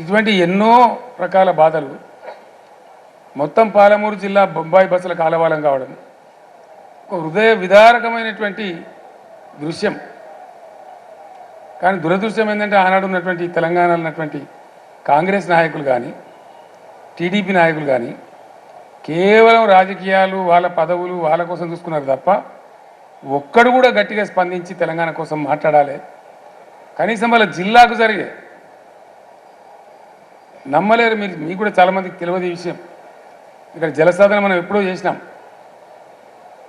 ఇటువంటి ఎన్నో రకాల బాధలు మొత్తం పాలమూరు జిల్లా బొంబాయి బస్సుల కాలవాలం కావడం ఒక హృదయ విదారకమైనటువంటి దృశ్యం. కానీ దురదృశ్యం ఏంటంటే ఆనాడు ఉన్నటువంటి తెలంగాణలో ఉన్నటువంటి కాంగ్రెస్ నాయకులు కానీ టీడీపీ నాయకులు కానీ కేవలం రాజకీయాలు వాళ్ళ పదవులు వాళ్ళ కోసం చూసుకున్నారు తప్ప ఒక్కడు కూడా గట్టిగా స్పందించి తెలంగాణ కోసం మాట్లాడాలి. కనీసం వాళ్ళ జిల్లాకు జరిగే నమ్మలేరు మీరు మీకు కూడా చాలామందికి తెలియదు ఈ విషయం. ఇక్కడ జలసాధన మనం ఎప్పుడో చేసినాం.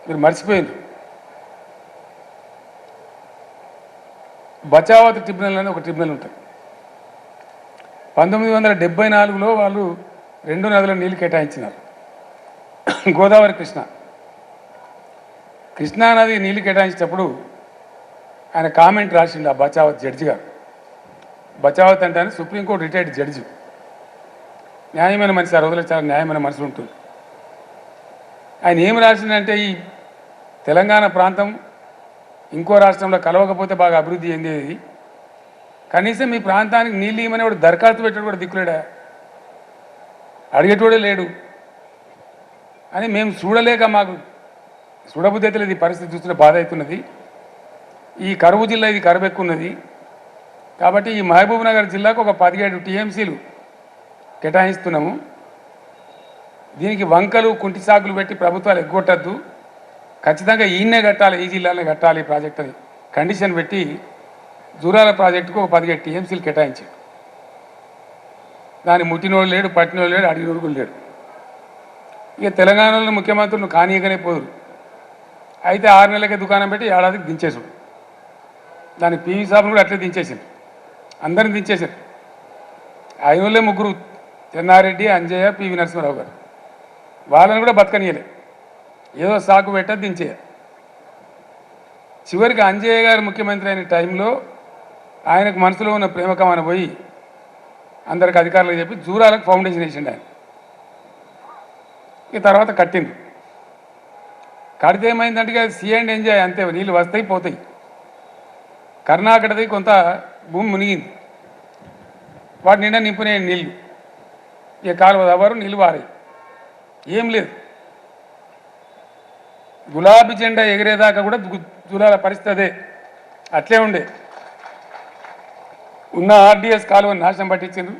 మీరు మర్చిపోయింది బచావత్ ట్రిబ్యునల్ అనేది ఒక ట్రిబ్యునల్ ఉంటుంది. పంతొమ్మిది వందల డెబ్బై నాలుగులో వాళ్ళు రెండు నదుల నీళ్ళు కేటాయించినారు. గోదావరి కృష్ణ. కృష్ణా నది నీళ్ళు కేటాయించేటప్పుడు ఆయన కామెంట్ రాసిండు ఆ బచావత్ జడ్జి గారు. బచావత్ అంటే సుప్రీంకోర్టు రిటైర్డ్ జడ్జి. న్యాయమైన మనిషి ఆ రోజుల్లో చాలా న్యాయమైన మనుషులు ఉంటుంది ఆయన ఏం రాసిందంటే ఈ తెలంగాణ ప్రాంతం ఇంకో రాష్ట్రంలో కలవకపోతే బాగా అభివృద్ధి చెందేది. కనీసం మీ ప్రాంతానికి నీళ్ళు ఇవ్వమని వాడు దరఖాస్తు పెట్టాడు కూడా దిక్కులేడా? అడిగేటోడే లేడు. అని మేము చూడలేక మాకు చూడబుద్ధి అయితే లేదు ఈ పరిస్థితి చూస్తుంటే బాధ అవుతున్నది. ఈ కరువు జిల్లా ఇది కరువు ఉన్నది కాబట్టి ఈ మహబూబ్ నగర్ జిల్లాకు ఒక పదిహేడు టీఎంసీలు కేటాయిస్తున్నాము. దీనికి వంకలు కుంటి సాగులు పెట్టి ప్రభుత్వాలు ఎగ్గొట్టద్దు. ఖచ్చితంగా ఈయన్నే కట్టాలి ఈ జిల్లాలో కట్టాలి ఈ ప్రాజెక్ట్ అని కండిషన్ పెట్టి జూరాల ప్రాజెక్టుకు ఒక పదిహేడు టీఎంసీలు కేటాయించాడు దాన్ని ముట్టినోడు లేడు పట్టినోడు లేడు అడిగినోడు లేడు. ఇక తెలంగాణలో ముఖ్యమంత్రులు కానీయగానే పోదురు అయితే ఆరు నెలలకే దుకాణం పెట్టి ఏడాదికి దించేసాడు దాని పీవీ సాబ్ను కూడా అట్లే దించేసింది అందరిని దించేశారు. ఐదు ముగ్గురు చెన్నారెడ్డి అంజయ్య పివి నరసింహరావు గారు. వాళ్ళని కూడా బతకనీయలే ఏదో సాకు పెట్ట దించేయ. చివరికి అంజయ్య గారు ముఖ్యమంత్రి అయిన టైంలో ఆయనకు మనసులో ఉన్న ప్రేమకమాన పోయి అందరికి అధికారులకు చెప్పి జూరాలకు ఫౌండేషన్ వేసిండు ఆయన. ఈ తర్వాత కట్టింది కడితే ఏమైందంటే సీ అండ్ ఎంజాయ్ అంతే నీళ్ళు వస్తాయి పోతాయి. కర్ణాకటది కొంత భూమి మునిగింది. వాటి నిండా నింపునే నీళ్ళు. ఇక కాలువ దవ్వరు నీళ్ళు వారాయి ఏం లేదు. గులాబీ జెండా ఎగిరేదాకా కూడా దులాల జూలాల పరిస్థితి అదే. అట్లే ఉండే. ఉన్న ఆర్డిఎస్ కాలువని నాశనం పట్టించిండ్రు.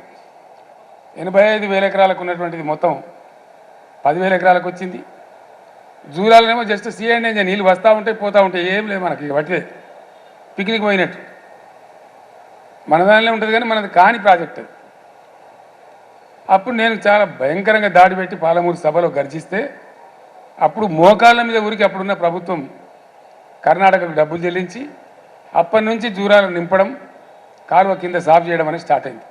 ఎనభై ఐదు వేల ఎకరాలకు ఉన్నటువంటిది మొత్తం పదివేల ఎకరాలకు వచ్చింది. జూరాలనేమో జస్ట్ సీ నీళ్ళు వస్తూ ఉంటాయి పోతూ ఉంటాయి ఏం లేదు మనకి ఇక పట్టిదే. పిక్నిక్ పోయినట్టు. మన దానిలో ఉంటుంది కానీ మనది కాని ప్రాజెక్ట్ అది. అప్పుడు నేను చాలా భయంకరంగా దాడి పెట్టి పాలమూరు సభలో గర్జిస్తే అప్పుడు మోకాళ్ళ మీద ఊరికి అప్పుడున్న ప్రభుత్వం కర్ణాటకకు డబ్బులు చెల్లించి అప్పటి నుంచి జూరాలు నింపడం కాలువ కింద సాఫ్ చేయడం అనేది స్టార్ట్ అయింది.